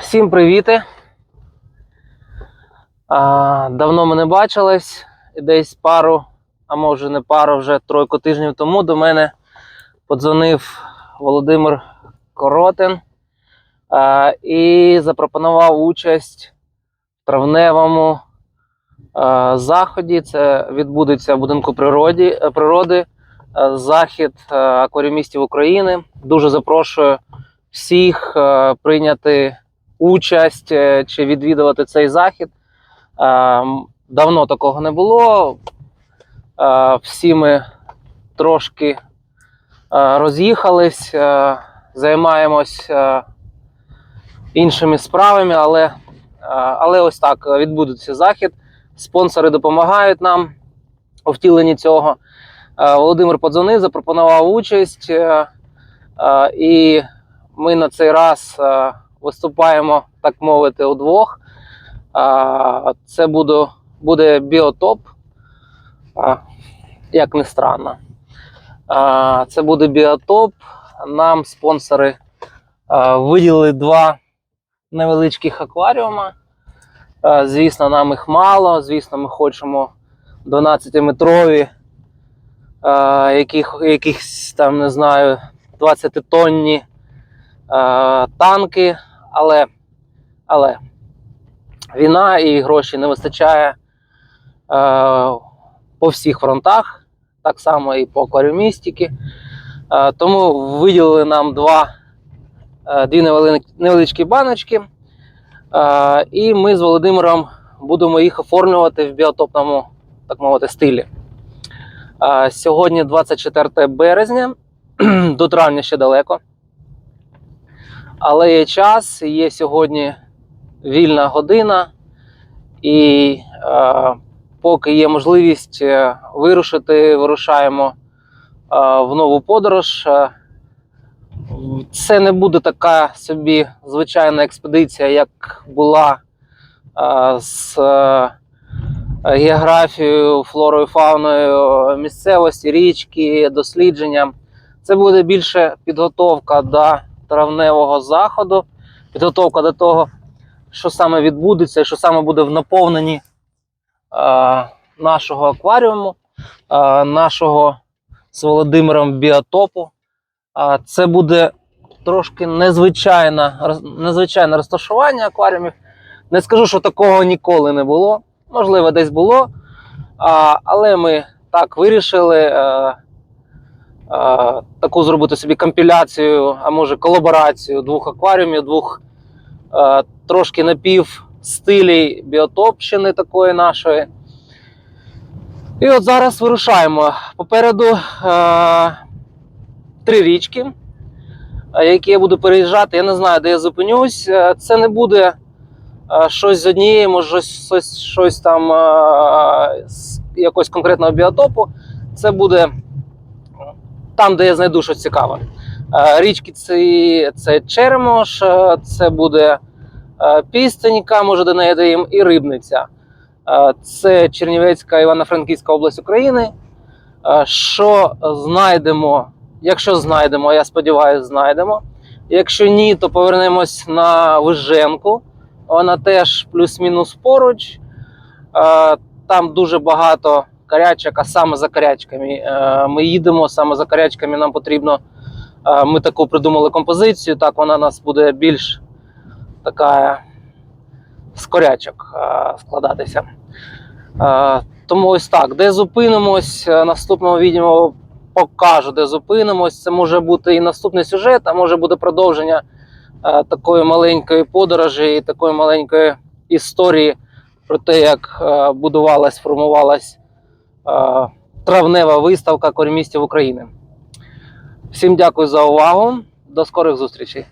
Всім привіти. Давно ми не бачились. Десь пару, а може не пару, вже тройку тижнів тому до мене подзвонив Володимир Коротин і запропонував участь в травневому заході. Це відбудеться в будинку природи. Захід акваріумістів України. Дуже запрошую всіх е, прийняти участь е, чи відвідувати цей захід. Е, Давно такого не було. Всі ми трошки роз'їхались, займаємось е, іншими справами, але, але ось так відбудеться захід. Спонсори допомагають нам у втіленні цього. Володимир подзвонив, запропонував участь. І ми на цей раз е, виступаємо, так мовити, удвох. Е, Це буде, буде біотоп, е, як не странно. Це буде біотоп. Нам спонсори виділили два невеличких акваріума. Звісно, нам їх мало. Звісно, ми хочемо 12-метрові, е, яких, якихось там, не знаю, 20-тонні е, танки, але, але війна і гроші не вистачає е, по всіх фронтах, так само і по акваріумістики. Е, тому виділили нам два, е, дві невеличкі баночки. Е, і ми з Володимиром будемо їх оформлювати в біотопному, так мовити, стилі. Е, Сьогодні 24 березня, до травня ще далеко. Але є час, є сьогодні вільна година, і е, поки є можливість е, вирушити, вирушаємо е, в нову подорож. Е, Це не буде така собі звичайна експедиція, як була е, з е, географією, флорою, фауною місцевості, річки, дослідженням. Це буде більше підготовка до травневого заходу, підготовка до того, що саме відбудеться, і що саме буде в наповненні е, нашого акваріуму, е, нашого з Володимиром біотопу. Е, це буде трошки незвичайне, незвичайне розташування акваріумів. Не скажу, що такого ніколи не було. Можливо, десь було. А, але ми так вирішили. Е, е, таку зробити собі компіляцію, а може колаборацію двох акваріумів, двох трошки напів стилей біотопщини такої нашої. І от зараз вирушаємо. Попереду три річки, які я буду переїжджати. Я не знаю, де я зупинюсь. Це не буде щось з однієї, може щось, щось там е, з якогось конкретного біотопу. Це буде там, де я знайду щось цікаве. Е, Річки це, це Черемош, е, це буде е, Пістенька, може до неї даємо, і Рибниця. Це Чернівецька Івано-Франківська область України. Що знайдемо, якщо знайдемо, я сподіваюся, знайдемо. Якщо ні, то повернемось на Виженку. Вона теж плюс-мінус поруч. Там дуже багато карячок, а саме за карячками. Е, Ми їдемо саме за карячками. Нам потрібно. е, Ми таку придумали композицію. Так вона нас буде більш така з корячок е, складатися. Е, Тому ось так. Де зупинимось, е, наступного відео покажу, де зупинимось. Це може бути і наступний сюжет, а може бути продовження е, такої маленької подорожі і такої маленької історії про те, як е, будувалась, формувалась е, травнева виставка кормістів України. Всім дякую за увагу. До скорих зустрічей.